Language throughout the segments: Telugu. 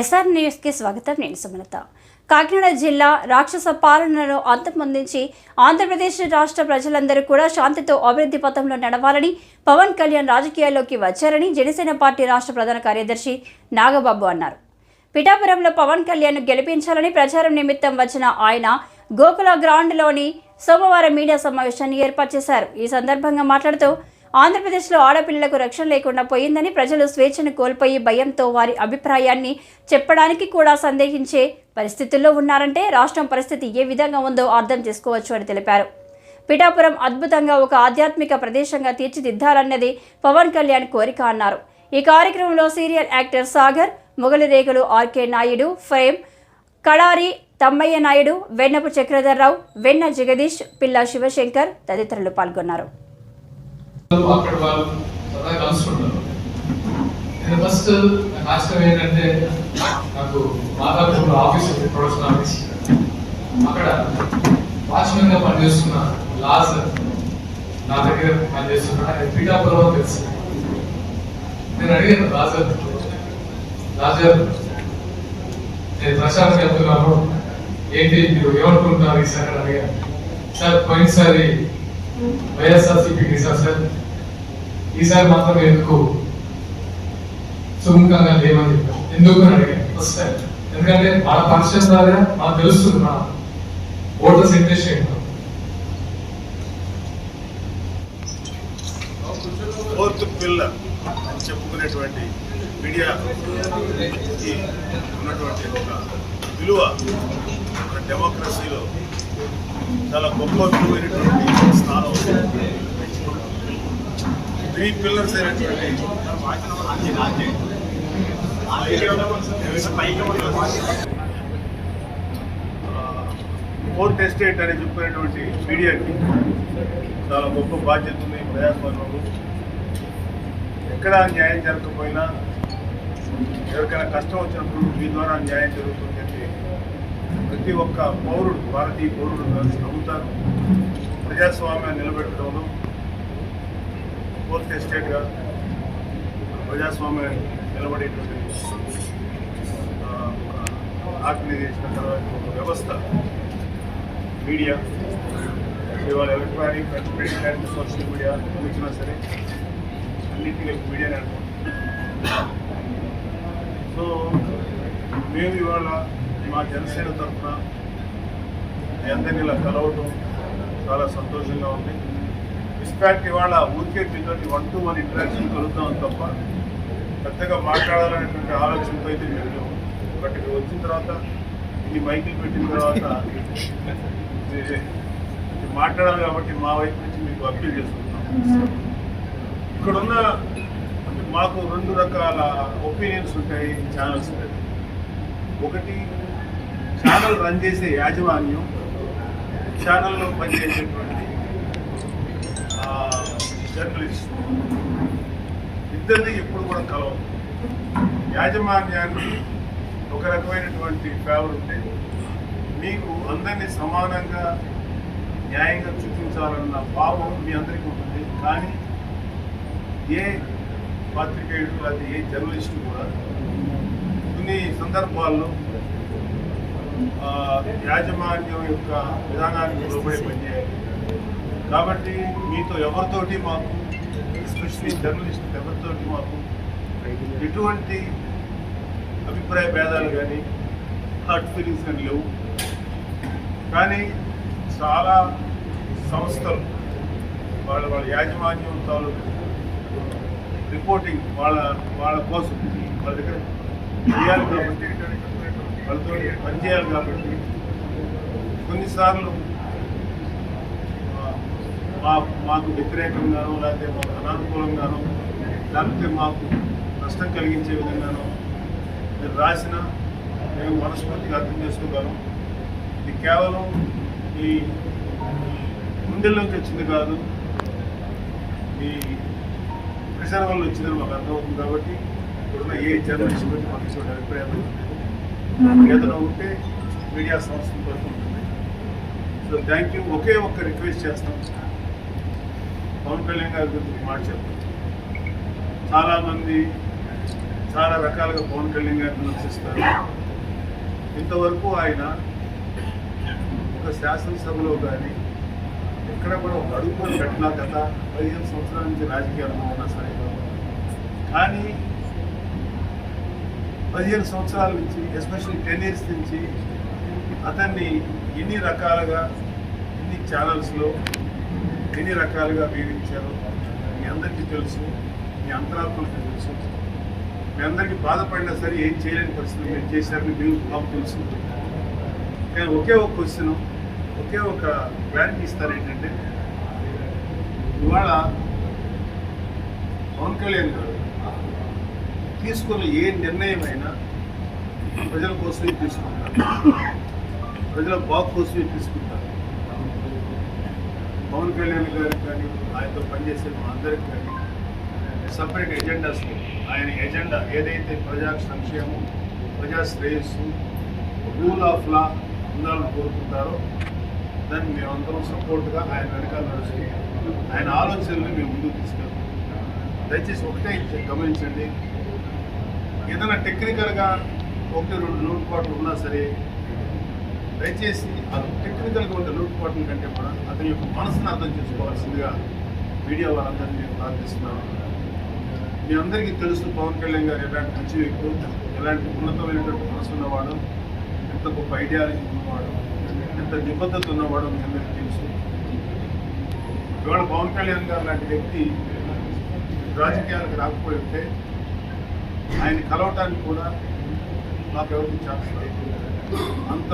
ఎస్ఆర్ న్యూస్కి స్వాగతం నేను సుమలత. కాకినాడ జిల్లా రాక్షస పాలనను అంతమొందించి ఆంధ్రప్రదేశ్ రాష్ట్ర ప్రజలందరూ కూడా శాంతితో అభివృద్ధి పథంలో నడవాలని పవన్ కళ్యాణ్ రాజకీయాల్లోకి వచ్చారని జనసేన పార్టీ రాష్ట్ర ప్రధాన కార్యదర్శి నాగబాబు అన్నారు. పిఠాపురంలో పవన్ కళ్యాణ్ గెలిపించాలని ప్రచారం నిమిత్తం వచ్చిన ఆయన గోకుల గ్రౌండ్లోని సోమవారం మీడియా సమావేశాన్ని ఏర్పాటు చేశారు. ఈ సందర్భంగా మాట్లాడుతూ ఆంధ్రప్రదేశ్లో ఆడపిల్లలకు రక్షణ లేకుండా పోయిందని ప్రజలు స్వేచ్ఛను కోల్పోయి భయంతో వారి అభిప్రాయాన్ని చెప్పడానికి కూడా సందేహించే పరిస్థితుల్లో ఉన్నారంటే రాష్ట్రం పరిస్థితి ఏ విధంగా ఉందో అర్థం చేసుకోవచ్చు అని తెలిపారు. పిఠాపురం అద్భుతంగా ఒక ఆధ్యాత్మిక ప్రదేశంగా తీర్చిదిద్దాలన్నది పవన్ కళ్యాణ్ కోరిక అన్నారు. ఈ కార్యక్రమంలో సీరియల్ యాక్టర్ సాగర్ మొగలిరేగలు ఆర్కే నాయుడు ఫ్రేమ్ కడారి తమ్మయ్య నాయుడు వెన్నపు చక్రధర్రావు వెన్న జగదీష్ పిల్ల శివశంకర్ తదితరులు పాల్గొన్నారు. అక్కడ వాళ్ళు సరదాగా కలుసుకుంటారు. నేను ఫస్ట్ నాకు ఆశ్చర్యం ఏంటంటే నాకు మాదాపూర్ ఆఫీస్ ఉంది ప్రొడక్షన్ ఆఫీస్ అక్కడ వాచ్మెన్గా పనిచేస్తున్న లాస్ నా దగ్గర పనిచేస్తున్నా ఆయన పీఠాపురం అని తెలుసు. నేను అడిగాను రాజర్ రాజర్ నేను ప్రశాంత్ వెళ్తున్నాను ఏంటి మీరు ఏమనుకుంటున్నారు? ఈసారి అడిగాను. సార్ పోయినసారి వైఎస్ఆర్సీపీ డిసాస్టర్ ఈసారి మాత్రం ఎందుకు సుముఖంగా లేమని చెప్పాను ఎందుకు అని అడిగాను ఫస్ట్ టైం ఎందుకంటే వాళ్ళ పరిచయం ద్వారా మాకు తెలుస్తుంది మన ఓటర్స్ ఇంట్రెస్ట్ ఏంటో ఫోర్త్ పిల్లర్ అని చెప్పుకునేటువంటి మీడియా కి ఉన్నటువంటి ఒక విలువ మన డెమోక్రసీలో చాలా స్థానం త్రీ పిల్లర్స్ అయినటువంటి ఫోర్త్ ఎస్టేట్ అని చెప్పుకునేటువంటి మీడియాకి చాలా గొప్ప బాధ్యత ఉంది ప్రజాస్వామ్యంలో ఎక్కడ న్యాయం జరగకపోయినా ఎవరికైనా కష్టం వచ్చినప్పుడు మీ ద్వారా న్యాయం జరుగుతుందంటే ప్రతి ఒక్క పౌరుడు భారతీయ పౌరుడు నమ్ముతారు. ప్రజాస్వామ్యాన్ని నిలబెట్టడంలో ఫోర్త్ ఎస్టేట్గా ప్రజాస్వామ్యం నిలబడేటువంటి ఆర్గనైజేషన్ తర్వాత ఒక వ్యవస్థ మీడియా. ఇవాళ electronic print and social media వచ్చినా సరే అన్నింటినీ మీడియా అనుకుంటున్నాం సో మేము ఇవాళ మా జనసేన తరఫున మీ అందరినీ ఇలా కలవటం చాలా సంతోషంగా ఉంది. ఇన్ఫ్యాక్ట్ ఇవాళ ఊరికే మీతో వన్ టు వన్ ఇంటరాక్షన్ కలుగుతాం తప్ప పెద్దగా మాట్లాడాలనేటువంటి ఆలోచనతో అయితే మేము లేము. బట్ ఇక్కడ వచ్చిన తర్వాత ఈ మైకులు పెట్టిన తర్వాత మాట్లాడాలి కాబట్టి మా వైపు నుంచి మీకు అప్పీల్ చేసుకుంటున్నాం ఇక్కడున్న అంటే మాకు రెండు రకాల ఒపీనియన్స్ ఉంటాయి ఛానల్స్ ఒకటి ఛానల్ రన్ చేసే యాజమాన్యం ఛానల్లో పనిచేసేటువంటి జర్నలిస్ట్ ఇద్దరిని ఎప్పుడు కూడా కలవదు యాజమాన్యానికి ఒక రకమైనటువంటి ఫేవర్ ఉంటే మీకు అందరినీ సమానంగా న్యాయంగా చూపించాలన్న భావం మీ అందరికీ ఉంటుంది. కానీ ఏ పాత్రికేయుడు అది ఏ జర్నలిస్టు కూడా కొన్ని సందర్భాల్లో యాజమాన్యం యొక్క విధానానికి లోబడి పనిచేయాలి. కాబట్టి మీతో ఎవరితోటి మాకు ఎస్పెషలీ జర్నలిస్ట్ ఎవరితోటి మాకు ఎటువంటి అభిప్రాయ భేదాలు కానీ హార్ట్ ఫీలింగ్స్ కానీ లేవు. కానీ చాలా సంస్థలు వాళ్ళ వాళ్ళ యాజమాన్యం తాలూకు రిపోర్టింగ్ వాళ్ళ వాళ్ళ కోసం వాళ్ళ దగ్గర చేయాలి కాబట్టి వాళ్ళతో పనిచేయాలి కాబట్టి కొన్నిసార్లు మా మాకు వ్యతిరేకంగానో లేకపోతే మాకు అనానుకూలంగానో లేకపోతే మాకు నష్టం కలిగించే విధంగానో మీరు రాసిన మేము మనస్ఫూర్తిగా అర్థం చేసుకోగలం. ఇది కేవలం ఈ గుండెల్లోంచి వచ్చింది కాదు. ఈ ప్రెషర్ వల్ల వచ్చిందని మాకు అర్థమవుతుంది కాబట్టి ఇప్పుడున్న ఏ జర్నలిస్ట్ గురించి మాకు ఇటువంటి అభిప్రాయం ఏదైనా ఉంటే మీడియా సంస్థల వరకు ఉంటుంది. So thank you. ఒకే ఒక్క రిక్వెస్ట్ చేస్తాం. పవన్ కళ్యాణ్ గారి గురించి మాట చెప్తాం చాలామంది చాలా రకాలుగా పవన్ కళ్యాణ్ గారిని విమర్శిస్తారు. ఇంతవరకు ఆయన ఒక శాసనసభలో కానీ ఎక్కడ కూడా ఒక అడుగు పెట్టినా గత పదిహేను సంవత్సరాల నుంచి రాజకీయాలు ఉన్నా సరే కానీ పదిహేను సంవత్సరాల నుంచి ఎస్పెషల్లీ టెన్ ఇయర్స్ నుంచి అతన్ని ఎన్ని రకాలుగా ఎన్ని ఛానల్స్లో ఎన్ని రకాలుగా వేధించారో మీ అందరికీ తెలుసు మీ అంతరాత్మలకు తెలుసు. మీ అందరికీ బాధపడినా సరే ఏం చేయలేని పరిస్థితులు మీరు చేశారని మీరు మాకు తెలుసు. కానీ ఒకే ఒక క్వశ్చన్ ఒకే ఒక క్లారిటీ ఇస్తారు ఏంటంటే ఇవాళ పవన్ కళ్యాణ్ గారు తీసుకున్న ఏ నిర్ణయం అయినా ప్రజల కోసమే తీసుకుంటారు. ప్రజల బాగు కోసమే తీసుకుంటారు. పవన్ కళ్యాణ్ గారికి కానీ ఆయనతో పనిచేసే మా అందరికి కానీ సపరేట్ ఎజెండాస్ ఆయన ఎజెండా ఏదైతే ప్రజా సంక్షేమం ప్రజా శ్రేయస్సు రూల్ ఆఫ్ లా ఉండాలని కోరుకుంటారో దాన్ని మేమందరం సపోర్ట్గా ఆయన వెనకాల నడుస్తూ ఆయన ఆలోచనలు మేము ముందుకు తీసుకెళ్తాం. దయచేసి ఒకటే గమనించండి. ఏదైనా టెక్నికల్గా ఒకటి రెండు లోటుపాట్లు ఉన్నా సరే దయచేసి అది టెక్నికల్గా ఉండే లోటుపాట్ల కంటే కూడా అతని యొక్క మనసును అర్థం చేసుకోవాల్సిందిగా మీడియా వారందరినీ నేను ప్రార్థిస్తున్నాను. మీ అందరికీ తెలుసు పవన్ కళ్యాణ్ గారు ఎలాంటి మంచి వ్యక్తులు ఎలాంటి ఉన్నతమైనటువంటి మనసు ఉన్నవాడు ఎంత గొప్ప ఐడియాలజీ ఉన్నవాడు ఎంత నిబద్ధత ఉన్నవాడు మీ అందరికీ తెలుసు. ఇవాళ పవన్ కళ్యాణ్ గారు లాంటి వ్యక్తి రాజకీయాలకు రాకపోయి ఉంటే ఆయన కలవటానికి కూడా నాకు ఎవరికి ఛాన్స్ అంత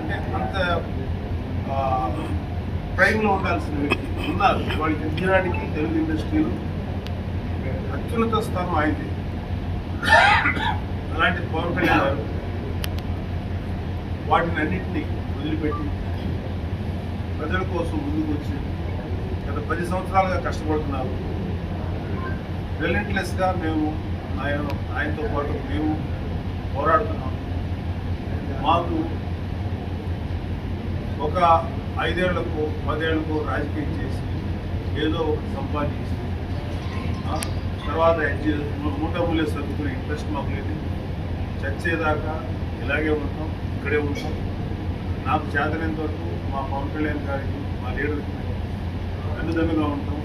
అంటే అంత ప్రైమ్లో ఉండాల్సిన వ్యక్తి ఉన్నారు. వాళ్ళకి ఎదిగినాడికి తెలుగు ఇండస్ట్రీలో అత్యున్నత స్థానం ఆయనది. అలాంటి పవన్ కళ్యాణ్ గారు వాటిని అన్నింటినీ వదిలిపెట్టి ప్రజల కోసం ముందుకు వచ్చి గత పది సంవత్సరాలుగా కష్టపడుతున్నారు. రిలెంట్లెస్గా మేము ఆయన ఆయనతో పాటు మేము పోరాడుతున్నాం. మాకు ఒక ఐదేళ్ళకు పదేళ్ళకు రాజకీయం చేసి ఏదో ఒకటి సంపాదించి తర్వాత ఎడ్జి- మూట మూల్య సర్దుకునే ఇంట్రెస్ట్ మాకు లేదు. చచ్చేదాకా ఇలాగే ఉంటాం ఇక్కడే ఉంటాం. నాకు చేతనేంత వరకు మా పవన్ కళ్యాణ్ గారికి మా లీడర్కి వెన్నుదన్నుగా ఉంటాం.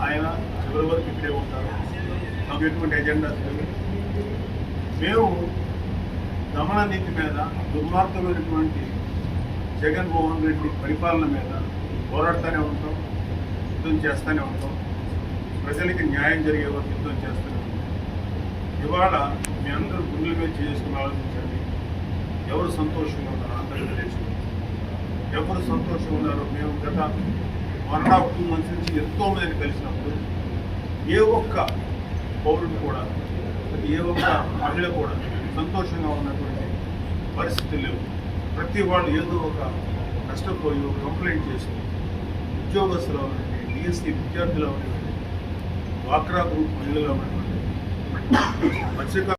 ఆయన చివరి వరకు ఇక్కడే ఉంటారు. మాకు ఎటువంటి ఎజెండా మేము దమన నీతి మీద దుర్మార్గమైనటువంటి జగన్మోహన్ రెడ్డి పరిపాలన మీద పోరాడుతూనే ఉంటాం యుద్ధం చేస్తూనే ఉంటాం. ప్రజలకి న్యాయం జరిగే వరకు యుద్ధం చేస్తూనే ఉంటాం. ఇవాళ మీ అందరూ గుండెల మీద చేసుకుని ఆలోచించండి. ఎవరు సంతోషంగా ఉన్నారు ఆంధ్రప్రదేశ్లో? ఎవరు సంతోషంగా ఉన్నారో మేము గత one and half two months నుంచి ఎంతో మందిని కలిసినప్పుడు ఏ ఒక్క పౌరుడు కూడా ఏ ఒక్క మహిళ కూడా సంతోషంగా ఉన్నటువంటి పరిస్థితి లేవు. ప్రతి వాళ్ళు ఏదో ఒక కష్టపోయి ఒక కంప్లైంట్ చేసి ఉద్యోగస్తులు అవనండి డిఎస్సి విద్యార్థులు అవనండి వాక్రా గ్రూప్ మహిళలు అవనండి మత్స్యకారు